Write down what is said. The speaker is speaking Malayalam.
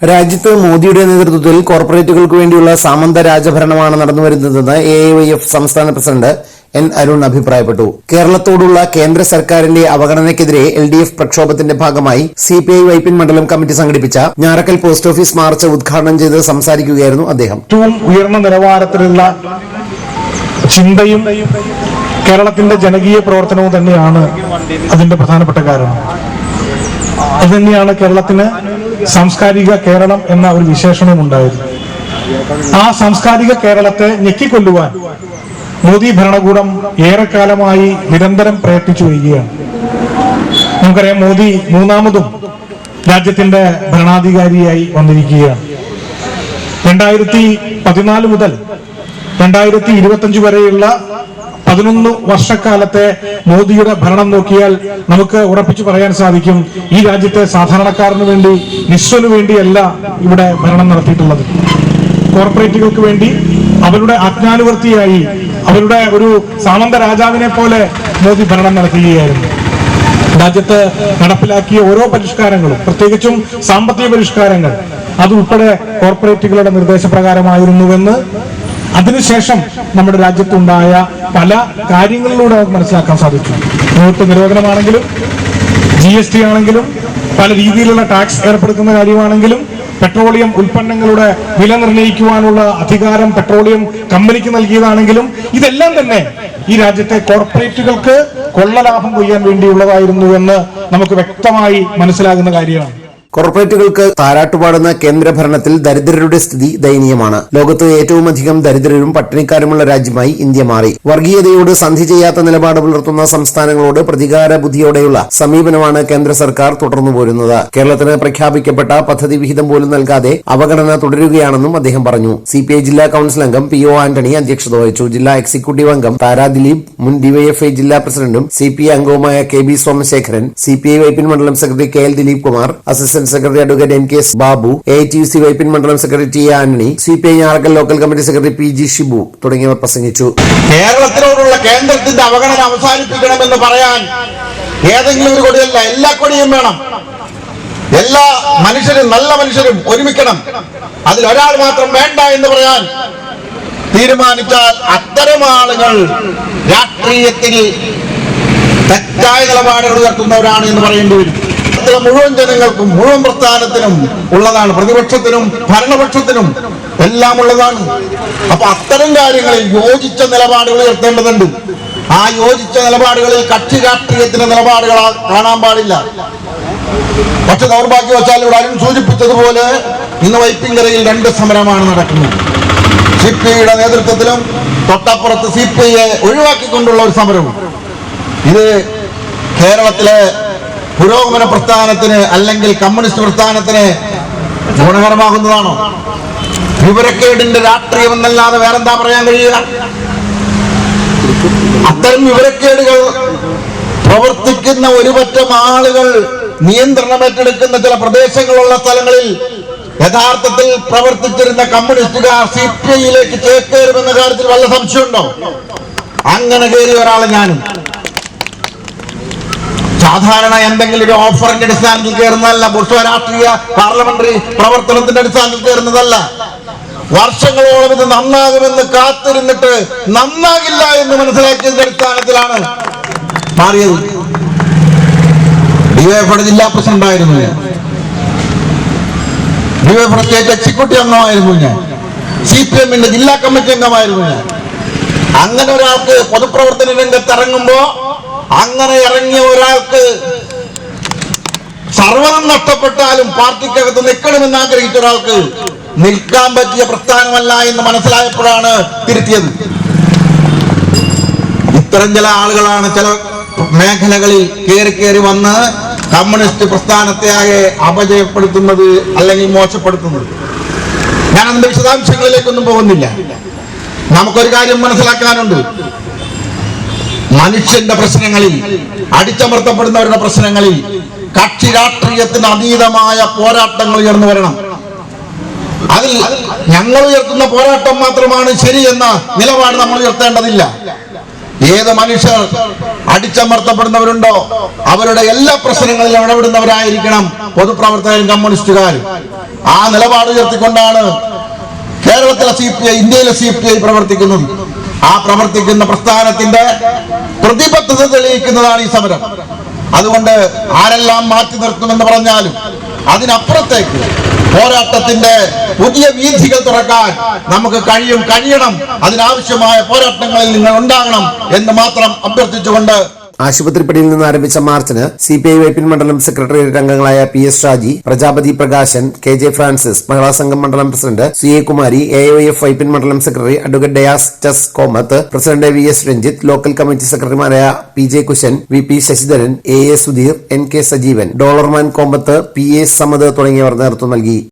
രാജ്യത്ത് മോദിയുടെ നേതൃത്വത്തിൽ കോർപ്പറേറ്റുകൾക്ക് വേണ്ടിയുള്ള സാമന്ത രാജഭരണമാണ് നടന്നുവരുന്നതെന്ന് എ വൈ എഫ് സംസ്ഥാന പ്രസിഡന്റ് എൻ അരുൺ അഭിപ്രായപ്പെട്ടു. കേരളത്തോടുള്ള കേന്ദ്ര സർക്കാരിന്റെ അവഗണനയ്ക്കെതിരെ എൽ ഡി എഫ് പ്രക്ഷോഭത്തിന്റെ ഭാഗമായി സി പി ഐ വൈപ്പിൻ മണ്ഡലം കമ്മിറ്റി സംഘടിപ്പിച്ച ഞാറക്കൽ പോസ്റ്റ് ഓഫീസ് മാർച്ച് ഉദ്ഘാടനം ചെയ്ത് സംസാരിക്കുകയായിരുന്നു അദ്ദേഹം. ഉയർന്ന നിലവാരത്തിലുള്ള ചിന്തയും കേരളത്തിന്റെ ജനകീയ പ്രവർത്തനവും തന്നെയാണ് അതിന്റെ പ്രധാനപ്പെട്ട കാരണം. അത് തന്നെയാണ് കേരളത്തിന് സാംസ്കാരിക കേരളം എന്ന ഒരു വിശേഷണം ഉണ്ടായിരുന്നു ആ സാംസ്കാരിക കേരളത്തെ ഞെക്കിക്കൊല്ലുവാൻ മോദി ഭരണകൂടം ഏറെക്കാലമായി നിരന്തരം പ്രയത്നിച്ചു വരികയാണ്. നമുക്കറിയാം മോദി മൂന്നാമതും രാജ്യത്തിന്റെ ഭരണാധികാരിയായി വന്നിരിക്കുകയാണ്. രണ്ടായിരത്തി പതിനാല് മുതൽ രണ്ടായിരത്തി ഇരുപത്തി വരെയുള്ള പതിനൊന്ന് വർഷക്കാലത്തെ മോദിയുടെ ഭരണം നോക്കിയാൽ നമുക്ക് ഉറപ്പിച്ചു പറയാൻ സാധിക്കും ഈ രാജ്യത്തെ സാധാരണക്കാരന് വേണ്ടി നിശ്വന് വേണ്ടിയല്ല ഇവിടെ ഭരണം നടത്തിയിട്ടുള്ളത്. കോർപ്പറേറ്റുകൾക്ക് വേണ്ടി അവരുടെ ആജ്ഞാനുവർത്തിയായി അവരുടെ ഒരു സാമന്ത രാജാവിനെ പോലെ മോദി ഭരണം നടത്തുകയായിരുന്നു. രാജ്യത്ത് നടപ്പിലാക്കിയ ഓരോ പരിഷ്കാരങ്ങളും പ്രത്യേകിച്ചും സാമ്പത്തിക പരിഷ്കാരങ്ങൾ അതുൾപ്പെടെ കോർപ്പറേറ്റുകളുടെ നിർദ്ദേശപ്രകാരമായിരുന്നുവെന്ന് അതിനുശേഷം നമ്മുടെ രാജ്യത്തുണ്ടായ പല കാര്യങ്ങളിലൂടെ മനസ്സിലാക്കാൻ സാധിച്ചു. നോട്ട് നിരോധനമാണെങ്കിലും ജി എസ് ടി ആണെങ്കിലും പല രീതിയിലുള്ള ടാക്സ് ഏർപ്പെടുത്തുന്ന കാര്യമാണെങ്കിലും പെട്രോളിയം ഉൽപ്പന്നങ്ങളുടെ വില നിർണയിക്കുവാനുള്ള അധികാരം പെട്രോളിയം കമ്പനിക്ക് നൽകിയതാണെങ്കിലും ഇതെല്ലാം തന്നെ ഈ രാജ്യത്തെ കോർപ്പറേറ്റുകൾക്ക് കൊള്ളലാഭം കൊയ്യാൻ വേണ്ടിയുള്ളതായിരുന്നു എന്ന് നമുക്ക് വ്യക്തമായി മനസ്സിലാകുന്ന കാര്യമാണ്. കോർപ്പറേറ്റുകൾക്ക് താരാട്ടുപാടുന്ന കേന്ദ്ര ഭരണത്തിൽ ദരിദ്രരുടെ സ്ഥിതി ദയനീയമാണ്. ലോകത്ത് ഏറ്റവും അധികം ദരിദ്രരും പട്ടിണിക്കാരുമുള്ള രാജ്യമായി ഇന്ത്യ മാറി. വർഗീയതയോട് സന്ധി ചെയ്യാത്ത നിലപാട് പുലർത്തുന്ന സംസ്ഥാനങ്ങളോട് പ്രതികാര ബുദ്ധിയോടെയുള്ള സമീപനമാണ് കേന്ദ്ര സർക്കാർ തുടർന്നു പോരുന്നത്. കേരളത്തിന് പ്രഖ്യാപിക്കപ്പെട്ട പദ്ധതി വിഹിതം പോലും നൽകാതെ അവഗണന തുടരുകയാണെന്നും അദ്ദേഹം പറഞ്ഞു. സി ജില്ലാ കൌൺസിൽ അംഗം പി ഒ ആന്റണി അധ്യക്ഷത വഹിച്ചു. ജില്ലാ എക്സിക്യൂട്ടീവ് അംഗം താരാ ദിലീപ് മുൻ ഡിവൈഎഫ്ഐ ജില്ലാ പ്രസിഡന്റും സി പി ഐ അംഗവുമായ K B Somasekharan C P I Vypin മണ്ഡലം secretary K L Dileep Kumar assistant secretary advocate M K S Babu A T U C Vypin മണ്ഡലം secretary T Antony C P I Njarakkal local committee secretary P G Shibu തുടങ്ങിയവർ പ്രസംഗിച്ചു. കേരളത്തിനോടുള്ള കേന്ദ്രത്തിന്റെ അവഗണന അവസാനിപ്പിക്കണമെന്ന് പറയാൻ ഏതെങ്കിലും ഒരു കൊടിയല്ല എല്ലാ കൊടിയും വേണം. എല്ലാ മനുഷ്യരും നല്ല മനുഷ്യരും ഒരുമിക്കണം. അതിൽ ഒരാൾ മാത്രം വേണ്ട എന്ന് പറയാൻ തീരുമാനിച്ചാൽ അത്തരം ആളുകൾ രാഷ്ട്രീയത്തിൽ തെറ്റായ നിലപാടുകൾ ഉയർത്തുന്നവരാണ് എന്ന് പറയേണ്ടി വരും. മുഴുവൻ ജനങ്ങൾക്കും മുഴുവൻ പ്രസ്ഥാനത്തിനും ഉള്ളതാണ്. പ്രതിപക്ഷത്തിനും ഭരണപക്ഷത്തിനും എല്ലാം ഉള്ളതാണ്. അപ്പൊ അത്തരം കാര്യങ്ങളിൽ യോജിച്ച നിലപാടുകൾ ഉയർത്തേണ്ടതുണ്ട്. ആ യോജിച്ച നിലപാടുകളിൽ കക്ഷി രാഷ്ട്രീയത്തിന്റെ നിലപാടുകൾ കാണാൻ പാടില്ല. പക്ഷെ ദൗർഭാഗ്യവശാൽ ഇവിടെ അരുൺ സൂചിപ്പിച്ചതുപോലെ ഇന്ന് വൈപ്പിങ്കരയിൽ രണ്ട് സമരമാണ് നടക്കുന്നത്. സി പി ഐയുടെ നേതൃത്വത്തിലും തൊട്ടപ്പുറത്ത് സി പി ഐയെ ഒഴിവാക്കിക്കൊണ്ടുള്ള ഒരു സമരവും. ഇത് കേരളത്തിലെ പുരോഗമന പ്രസ്ഥാനത്തിന് അല്ലെങ്കിൽ കമ്മ്യൂണിസ്റ്റ് പ്രസ്ഥാനത്തിന് ഗുണകരമാകുന്നതാണോ? വിവരക്കേടിന്റെ രാഷ്ട്രീയം എന്നല്ലാതെ വേറെന്താ പറയാൻ കഴിയുക? അത്തരം വിവരക്കേടുകൾ പ്രവർത്തിക്കുന്ന ഒരുപറ്റം ആളുകൾ നിയന്ത്രണം ഏറ്റെടുക്കുന്ന ചില പ്രദേശങ്ങളുള്ള സ്ഥലങ്ങളിൽ യഥാർത്ഥത്തിൽ പ്രവർത്തിച്ചിരുന്ന കമ്മ്യൂണിസ്റ്റുകാർ സി പി ഐയിലേക്ക് ചേക്കേറുമെന്ന കാര്യത്തിൽ വല്ല സംശയമുണ്ടോ? അങ്ങനെ കയറിയ ഒരാളെ ഞാനും. സാധാരണ എന്തെങ്കിലും ഒരു ഓഫറിന്റെ അടിസ്ഥാനത്തിൽ കയറുന്നതല്ല ബുർഷ രാഷ്ട്രീയ പാർലമെന്ററി പ്രവർത്തനത്തിന്റെ അടിസ്ഥാനത്തിൽ കയറുന്നതല്ല. വർഷങ്ങളോളം ഇത് നന്നാകുമെന്ന് കാത്തിരുന്നിട്ട് നന്നാകില്ല എന്ന് മനസ്സിലാക്കിയതിന്റെ അടിസ്ഥാനത്തിലാണ് മാറിയത്. ഡിവൈഎഫ്ഐയുടെ ജില്ലാ പ്രസിഡന്റ് ആയിരുന്നു ഞാൻ. ഡിവൈഎഫ് സ്റ്റേറ്റ് എക്സിക്യൂട്ടീവ് അംഗമായിരുന്നു ഞാൻ. സി പി എമ്മിന്റെ ജില്ലാ കമ്മിറ്റി അംഗമായിരുന്നു ഞാൻ. അങ്ങനെ ഒരാൾക്ക് പൊതുപ്രവർത്തന രംഗത്ത് ഇറങ്ങുമ്പോ അങ്ങനെ ഇറങ്ങിയ ഒരാൾക്ക് സർവം നഷ്ടപ്പെട്ടാലും പാർട്ടിക്കകത്ത് നിൽക്കണമെന്ന് ആഗ്രഹിച്ച ഒരാൾക്ക് നിൽക്കാൻ പറ്റിയ പ്രസ്ഥാനമല്ല എന്ന് മനസ്സിലായപ്പോഴാണ് തിരുത്തിയത്. ഇത്തരം ചില ആളുകളാണ് ചില മേഖലകളിൽ കയറി കയറി വന്ന് കമ്മ്യൂണിസ്റ്റ് പ്രസ്ഥാനത്തെ ആകെ അപജയപ്പെടുത്തുന്നത് അല്ലെങ്കിൽ മോശപ്പെടുത്തുന്നത്. ഞാൻ അതിന്റെ വിശദാംശങ്ങളിലേക്കൊന്നും പോകുന്നില്ല. നമുക്കൊരു കാര്യം മനസ്സിലാക്കാനുണ്ട്. മനുഷ്യന്റെ പ്രശ്നങ്ങളിൽ അടിച്ചമർത്തപ്പെടുന്നവരുടെ പ്രശ്നങ്ങളിൽ കക്ഷി രാഷ്ട്രീയത്തിന് അതീതമായ പോരാട്ടങ്ങൾ ഉയർന്നു വരണം. അതിൽ ഞങ്ങൾ ഉയർത്തുന്ന പോരാട്ടം മാത്രമാണ് ശരി എന്ന നിലപാട് നമ്മൾ ഉയർത്തേണ്ടതില്ല. ഏത് മനുഷ്യർ അടിച്ചമർത്തപ്പെടുന്നവരുണ്ടോ അവരുടെ എല്ലാ പ്രശ്നങ്ങളിലും ഇടപെടുന്നവരായിരിക്കണം പൊതുപ്രവർത്തകരും കമ്മ്യൂണിസ്റ്റുകാരും. ആ നിലപാട് ഉയർത്തിക്കൊണ്ടാണ് കേരളത്തിലെ സി പി ഐ ഇന്ത്യയിലെ സി പി ഐ പ്രവർത്തിക്കുന്നത്. ആ പ്രവർത്തിക്കുന്ന പ്രസ്ഥാനത്തിന്റെ പ്രതിബദ്ധത തെളിയിക്കുന്നതാണ് ഈ സമരം. അതുകൊണ്ട് ആരെല്ലാം മാറ്റി നിർത്തുമെന്ന് പറഞ്ഞാലും അതിനപ്പുറത്തേക്ക് പോരാട്ടത്തിന്റെ പുതിയ വീഥികൾ തുറക്കാൻ നമുക്ക് കഴിയും കഴിയണം. അതിനാവശ്യമായ പോരാട്ടങ്ങളിൽ നിങ്ങൾ ഉണ്ടാകണം എന്ന് മാത്രം അഭ്യർത്ഥിച്ചുകൊണ്ട് ആശുപത്രിപ്പടിയിൽ നിന്ന് ആരംഭിച്ച മാർച്ചിന് സി പി ഐ വൈപ്പിൻ മണ്ഡലം സെക്രട്ടേറിയറ്റ് അംഗങ്ങളായ P S Shaji Prajapathi Prakashan K J Francis Mahila Sangham മണ്ഡലം president C A Kumari A F Vypin മണ്ഡലം secretary advocate Dias Tess Komath president V S Ranjith local committee സെക്രട്ടറിമാരായ P J Kushan V P Sasidharan A A Sudheer N K Sajeevan Dollarman Kombath P A Samad തുടങ്ങിയവർ നേതൃത്വം നൽകി.